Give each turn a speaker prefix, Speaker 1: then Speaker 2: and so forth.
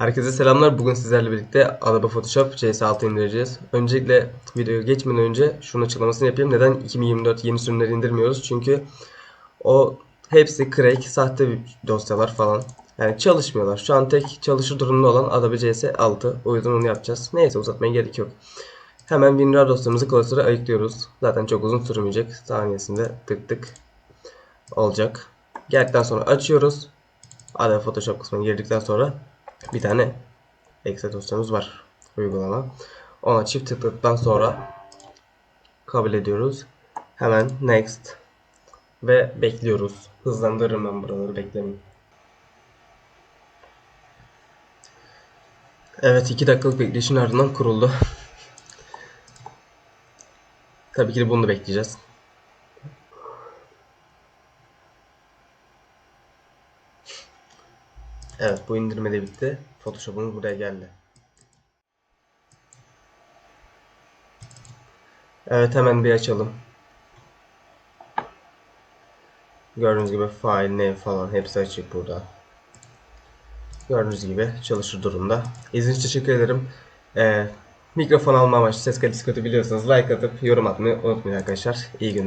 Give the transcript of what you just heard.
Speaker 1: Herkese selamlar. Bugün sizlerle birlikte Adobe Photoshop CS6 indireceğiz. Öncelikle videoya geçmeden önce şunun açıklamasını yapayım. Neden 2024 yeni sürümleri indirmiyoruz? Çünkü o hepsi crack, sahte dosyalar falan. Yani çalışmıyorlar. Şu an tek çalışır durumda olan Adobe CS6. O yüzden onu yapacağız. Neyse uzatmaya gerek yok. Hemen WinRAR dosyamızı klasöre ayıklıyoruz. Zaten çok uzun sürmeyecek. Saniyesinde tık tık olacak. Geldikten sonra açıyoruz. Adobe Photoshop kısmına girdikten sonra bir tane Excel dosyamız var uygulama. Ona çift tıkladıktan sonra kabul ediyoruz. Hemen next ve bekliyoruz. Hızlandırırım ben buraları beklemeyin. Evet 2 dakikalık bekleyişin ardından kuruldu. Tabii ki de bunu da bekleyeceğiz. Evet bu indirme de bitti. Photoshop'umuz buraya geldi. Evet hemen bir açalım. Gördüğünüz gibi file, name falan hepsi açık burada. Gördüğünüz gibi çalışır durumda. İzlediğiniz için teşekkür ederim. Ee, mikrofon alma amaçlı ses kalitesi kötü biliyorsanız like atıp yorum atmayı unutmayın arkadaşlar. İyi günler.